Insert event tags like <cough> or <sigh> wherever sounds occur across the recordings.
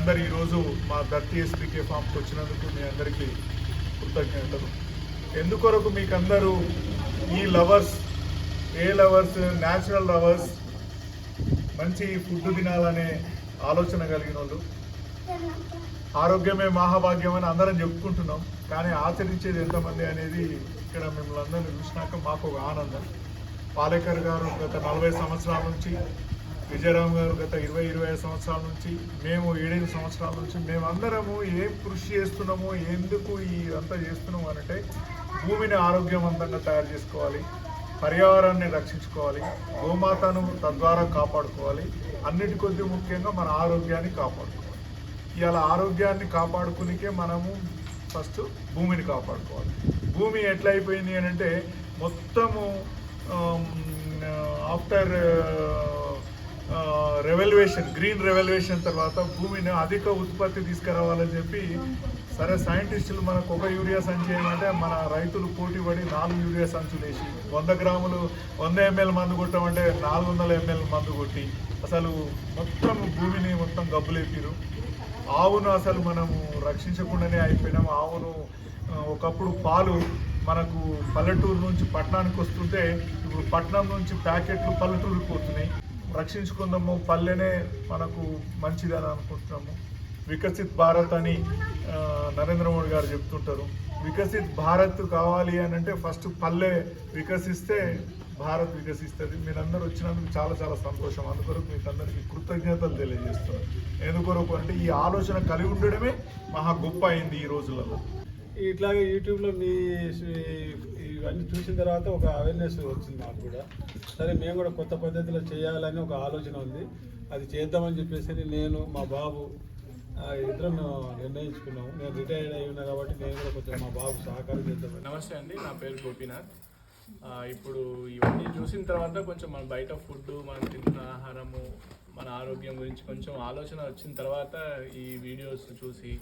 మీరందరూ ఈరోజు మా దత్తి ఎస్పీకే ఫామ్కి వచ్చినందుకు మీ అందరికీ కృతజ్ఞతలు. ఎందుకొరకు మీకు అందరూ ఈ లవర్స్ ఏ లవర్స్ న్యాచురల్ లవర్స్ మంచి ఫుడ్ తినాలనే ఆలోచన కలిగిన వాళ్ళు. ఆరోగ్యమే మహాభాగ్యం అని అందరం చెప్పుకుంటున్నాం. కానీ ఆచరించేది ఎంతమంది అనేది ఇక్కడ మిమ్మల్ని అందరినీ చూసినాక మాకు ఒక ఆనందం. పాలేకర్ గారు గత నలభై సంవత్సరాల నుంచి విజయరామ్ గారు గత ఇరవై ఇరవై ఐదు సంవత్సరాల నుంచి మేము ఏడేడు సంవత్సరాల నుంచి మేమందరము ఏం కృషి చేస్తున్నామో ఎందుకు ఈ అంతా చేస్తున్నాము అంటే భూమిని ఆరోగ్యవంతంగా తయారు చేసుకోవాలి పర్యావరణాన్ని రక్షించుకోవాలి గోమాతను తద్వారా కాపాడుకోవాలి అన్నిటి కొద్ది ముఖ్యంగా మన ఆరోగ్యాన్ని కాపాడుకోవాలి. ఇవాళ ఆరోగ్యాన్ని కాపాడుకునికే మనము ఫస్ట్ భూమిని కాపాడుకోవాలి. భూమి ఎట్లయిపోయింది అని అంటే మొత్తము ఆఫ్టర్ రెవల్యూషన్ గ్రీన్ రెవల్యూషన్ తర్వాత భూమిని అధిక ఉత్పత్తి తీసుకురావాలని చెప్పి సరే సైంటిస్టులు మనకు ఒక యూరియా సంచి ఏమంటే మన రైతులు పోటీ పడి నాలుగు యూరియా సంచులు వేసి వంద గ్రాములు వంద ఎంఎల్ మందు కొట్టమంటే నాలుగు వందల ఎంఎల్ మందు కొట్టి అసలు మొత్తం భూమిని మొత్తం గబ్బులేపిరు ఆవును అసలు మనము రక్షించకుండానే అయిపోయినాం. ఆవును ఒకప్పుడు పాలు మనకు పల్లెటూరు నుంచి పట్టణానికి వస్తుంటే ఇప్పుడు పట్టణం నుంచి ప్యాకెట్లు పల్లెటూరుకి పోతున్నాయి. రక్షించుకుందాము పల్లెనే మనకు మంచిదని అనుకుంటున్నాము. వికసిత్ భారత్ అని నరేంద్ర మోడీ గారు చెప్తుంటారు. వికసిత్ భారత్ కావాలి అని అంటే ఫస్ట్ పల్లె వికసిస్తే భారత్ వికసిస్తుంది. మీరందరూ వచ్చినందుకు చాలా చాలా సంతోషం. అందుకొరకు మీకు అందరికీ కృతజ్ఞతలు తెలియజేస్తున్నాను. ఎందుకొరకు అంటే ఈ ఆలోచన కలిగి ఉండడమే మహా గొప్ప అయింది ఈ రోజులలో. ఇట్లాగే యూట్యూబ్లో మీ ఇవన్నీ చూసిన తర్వాత ఒక అవేర్నెస్ వచ్చింది మాకు కూడా. సరే మేము కూడా కొత్త పద్ధతిలో చేయాలని ఒక ఆలోచన ఉంది. అది చేద్దామని చెప్పేసి నేను మా బాబు ఆ, ఇద్దరం మేము నిర్ణయించుకున్నాము. నేను రిటైర్డ్ అయి ఉన్నా కాబట్టి నేను కూడా కొంచెం మా బాబు సహకారం చేద్దాం నమస్తే అండి నా పేరు గోపీనాథ్. ఇప్పుడు ఇవన్నీ చూసిన తర్వాత కొంచెం మన బయట ఫుడ్ మనం తింటున్న ఆహారము మన ఆరోగ్యం గురించి కొంచెం ఆలోచన వచ్చిన తర్వాత ఈ వీడియోస్ చూసి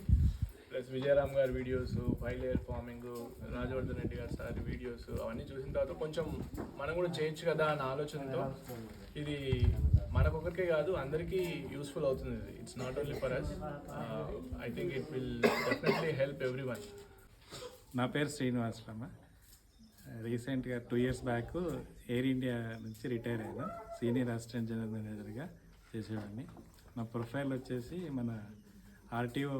ప్లస్ విజయరామ్ గారి videos five layer farming Rajavardhan Reddy గారి సార్ వీడియోస్ అవన్నీ చూసిన తర్వాత కొంచెం మనం కూడా చేయొచ్చు కదా అన్న ఆలోచనతో ఇది మనకొకరికే కాదు అందరికీ యూస్ఫుల్ అవుతుంది ఇది. It's not only for us I think it will definitely help everyone నా పేరు శ్రీనివాసరామ రీసెంట్గా two years back Air India నుంచి రిటైర్ అయ్యాను. సీనియర్ అసిస్టెంట్ జనరల్ మేనేజర్గా చేసేవాడిని. నా ప్రొఫైల్ వచ్చేసి మన ఆర్టీఓ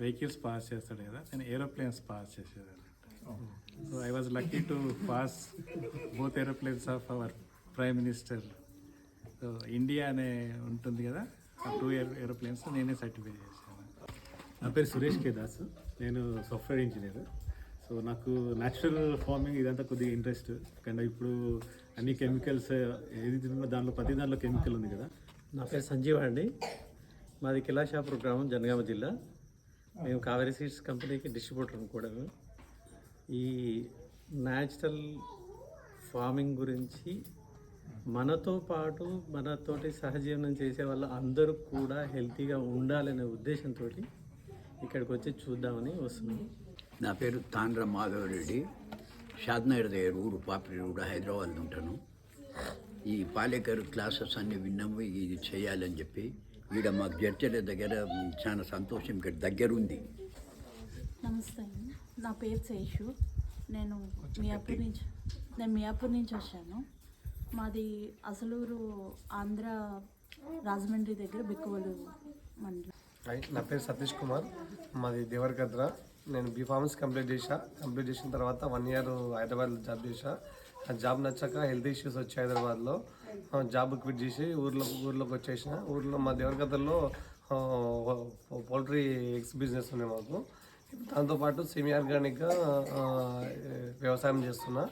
వెహికల్స్ పాస్ చేస్తాడు కదా నేను ఏరోప్లేన్స్ పాస్ చేసేదాన్ని. So I was lucky to pass both aeroplanes of our prime minister so India అనే ఉంటుంది కదా ఆ టూ ఏరోప్లేన్స్ నేనే సర్టిఫై చేశాను. నా పేరు సురేష్ కే దాస్. నేను సాఫ్ట్వేర్ ఇంజనీర్ సో నాకు న్యాచురల్ ఫార్మింగ్ ఇదంతా కొద్దిగా ఇంట్రెస్ట్ కానీ ఇప్పుడు అన్ని కెమికల్స్ ఏది తిన్నా దాంట్లో ప్రతి దాంట్లో కెమికల్ ఉంది కదా. నా పేరు సంజీవ్ అండి. మాది కిలాషాపూర్ గ్రామం జనగామ జిల్లా. మేము కావేరీ సీడ్స్ కంపెనీకి డిస్ట్రిబ్యూటర్ కూడా ఈ న్యాచురల్ ఫార్మింగ్ గురించి మనతో పాటు మనతోటి సహజీవనం చేసే వాళ్ళు అందరూ కూడా హెల్తీగా ఉండాలనే ఉద్దేశంతో ఇక్కడికి వచ్చి చూద్దామని వస్తున్నాం. నా పేరు తాండ్ర మాధవరెడ్డి షాద్నగర్ దగ్గర ఊరు పాపిడి కూడా హైదరాబాద్లో ఉంటాను. ఈ పాలేకర్ క్లాసెస్ అన్ని విన్నాము ఇది చేయాలని చెప్పి ఈడ మాకు జడ్చర్ల దగ్గర చాలా సంతోషం ఇక్కడ దగ్గర ఉంది నమస్తే అండి. నా పేరు శేషు. నేను మియాపూర్ నుంచి నేను మియాపూర్ నుంచి వచ్చాను. మాది అసలూరు ఆంధ్ర రాజమండ్రి దగ్గర బిక్కువలు మండలం. నా పేరు సతీష్ కుమార్. మాది దేవరగద్ర. నేను బీ ఫార్మసీ కంప్లీట్ చేశా. కంప్లీట్ చేసిన తర్వాత వన్ ఇయర్ హైదరాబాద్లో జాబ్ చేశా. ఆ జాబ్ నచ్చాక హెల్త్ ఇష్యూస్ వచ్చాయి హైదరాబాద్లో. జాబ్ క్విట్ చేసి ఊర్లో ఊర్లోకి వచ్చేసిన. ఊర్లో మా దేవరగతల్లో పౌల్ట్రీ ఎగ్స్ బిజినెస్ ఉంది మాకు. దాంతోపాటు సెమీ ఆర్గానిక్గా వ్యవసాయం చేస్తున్నా.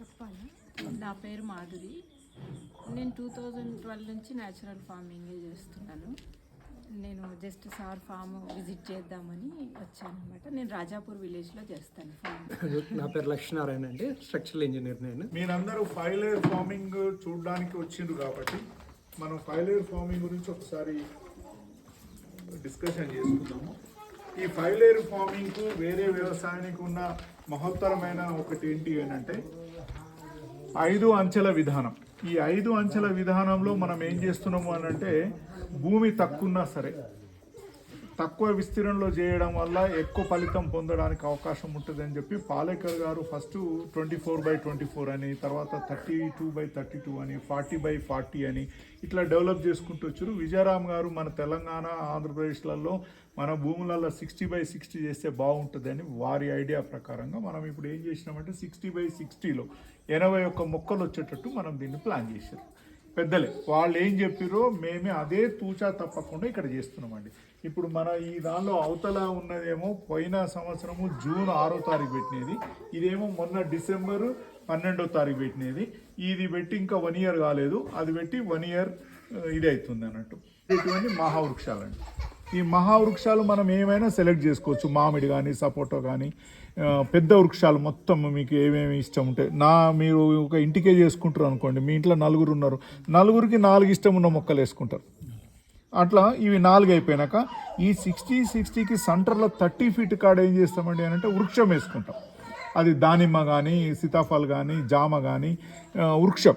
చెప్పాలి? నా పేరు మాధురి. నేను టూ థౌజండ్ ట్వెల్వ్ నుంచి న్యాచురల్ ఫార్మింగే చేస్తున్నాను. నేను జస్ట్ సార్ ఫామ్ విజిట్ చేద్దామని వచ్చాను అనమాట నేను రాజాపూర్ విలేజ్లో చేస్తాను ఫామ్ <laughs> నా పేరు లక్ష్మీనారాయణ అండి స్ట్రక్చరల్ ఇంజనీర్ నేను. మీరందరూ ఫైవ్ లేయర్ ఫార్మింగ్ చూడడానికి వచ్చిండ్రు కాబట్టి మనం ఫైవ్ లేయర్ ఫార్మింగ్ గురించి ఒకసారి డిస్కషన్ చేసుకుందాము. ఈ ఫైవ్ లేయర్ ఫార్మింగ్కు వేరే వ్యవసాయానికి ఉన్న మహత్తరమైన ఒకటి ఏంటి అంటే ఐదు అంచెల విధానం. ఈ ఐదు అంచెల విధానంలో మనం ఏం చేస్తున్నాము అని అంటే భూమి తక్కువన్నా సరే తక్కువ విస్తీర్ణంలో చేయడం వల్ల ఎక్కువ ఫలితం పొందడానికి అవకాశం ఉంటుంది అని చెప్పి పాలేకర్ గారు first twenty four by twenty four అని తర్వాత thirty two by thirty two అని ఫార్టీ బై ఫార్టీ అని ఇట్లా డెవలప్ చేసుకుంటూ వచ్చారు. విజయరామ్ గారు మన తెలంగాణ ఆంధ్రప్రదేశ్లలో మన భూములలో సిక్స్టీ బై సిక్స్టీ చేస్తే బాగుంటుంది అని వారి ఐడియా ప్రకారంగా మనం ఇప్పుడు ఏం చేసినామంటే సిక్స్టీ బై సిక్స్టీలో ఎనభై ఒక్క మొక్కలు వచ్చేటట్టు మనం దీన్ని ప్లాన్ చేశారు. పెద్దలే. వాళ్ళు ఏం చెప్పిరో మేమే అదే తూచా తప్పకుండా ఇక్కడ చేస్తున్నామండి. ఇప్పుడు మన ఈ దానిలో అవతల ఉన్నదేమో పోయిన సంవత్సరము జూన్ ఆరో తారీఖు పెట్టినది ఇదేమో మొన్న డిసెంబర్ పన్నెండో తారీఖు పెట్టినది ఇది పెట్టి ఇంకా వన్ ఇయర్ కాలేదు అది పెట్టి వన్ ఇయర్ ఇది అవుతుంది అన్నట్టు ఇటువంటి మహావృక్షాలండి. ఈ మహావృక్షాలు మనం ఏమైనా సెలెక్ట్ చేసుకోవచ్చు. మామిడి కానీ సపోటో కానీ పెద్ద వృక్షాలు మొత్తం మీకు ఏమేమి ఇష్టం ఉంటాయి నా మీరు ఒక ఇంటికే చేసుకుంటారు అనుకోండి. మీ ఇంట్లో నలుగురు ఉన్నారు. నలుగురికి నాలుగు ఇష్టం ఉన్న మొక్కలు వేసుకుంటారు. అట్లా ఇవి నాలుగు అయిపోయినాక ఈ సిక్స్టీ సిక్స్టీకి సెంటర్లో థర్టీ ఫీట్ కాడ ఏం చేస్తామండి అని అంటే వృక్షం వేసుకుంటాం. అది దానిమ్మ కానీ సీతాఫల్ కానీ జామ కానీ వృక్షం.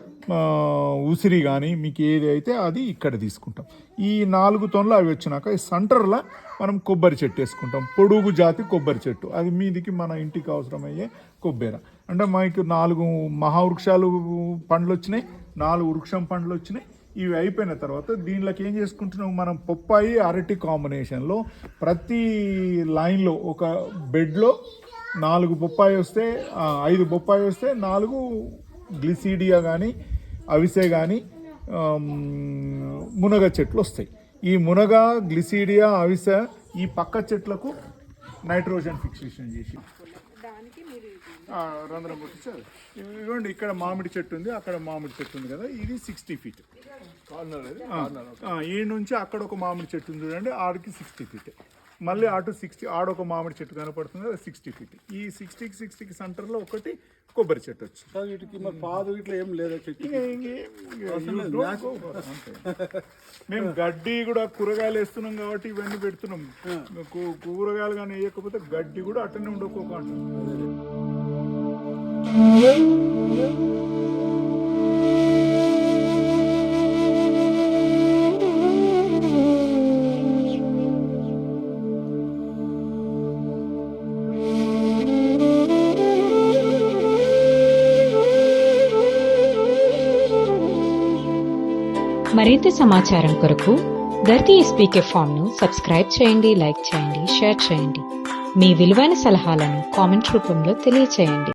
ఉసిరి కానీ మీకు ఏది అయితే అది ఇక్కడ తీసుకుంటాం. ఈ నాలుగు తొనలు అవి వచ్చినాక ఈ సెంటర్లో మనం కొబ్బరి చెట్టు వేసుకుంటాం. పొడుగు జాతి కొబ్బరి చెట్టు. అది మీదికి మన ఇంటికి అవసరమయ్యే కొబ్బరి. అంటే మనకి నాలుగు మహావృక్షాలు పండ్లు వచ్చినాయి. నాలుగు వృక్షం పండ్లు వచ్చినాయి. ఇవి అయిపోయిన తర్వాత దీనిలోకి ఏం చేసుకుంటున్నాం? మనం పొప్పాయి అరటి కాంబినేషన్లో ప్రతి లైన్లో ఒక బెడ్లో నాలుగు బొప్పాయి వస్తే ఐదు బొప్పాయి వస్తే నాలుగు గ్లిసీడియా కానీ అవిసె కానీ మునగ చెట్లు వస్తాయి. ఈ మునగ గ్లిసీడియా అవిసె ఈ పక్క చెట్లకు నైట్రోజన్ ఫిక్సేషన్ చేసి. రంధ్రం కొట్టించారు ఇదిగోండి ఇక్కడ మామిడి చెట్టు ఉంది అక్కడ మామిడి చెట్టు ఉంది కదా ఇది సిక్స్టీ ఫీట్. ఈ నుంచి అక్కడ ఒక మామిడి చెట్టు ఉంది చూడండి ఆడికి సిక్స్టీ ఫీట్. మళ్ళీ అటు సిక్స్టీ ఆడొక మామిడి చెట్టు కనపడుతుంది కదా సిక్స్టీ ఫీట్. ఈ సిక్స్టీకి సిక్స్టీకి సెంటర్లో ఒకటి కొబ్బరి చెట్టు వచ్చింది. వీటికి మరి పాదు ఇట్లా ఏం లేదా చెట్టు. మేము గడ్డి కూడా కూరగాయలు వేస్తున్నాం కాబట్టి ఇవన్నీ పెడుతున్నాం. కూరగాయలు కానీ వేయకపోతే గడ్డి కూడా అట్టనే ఉండకోకుండా మరింత సమాచారం కొరకు ధర్తి ఎస్పీకే ఫామ్ను సబ్స్క్రైబ్ చేయండి లైక్ చేయండి షేర్ చేయండి. మీ విలువైన సలహాలను కామెంట్ రూపంలో తెలియచేయండి.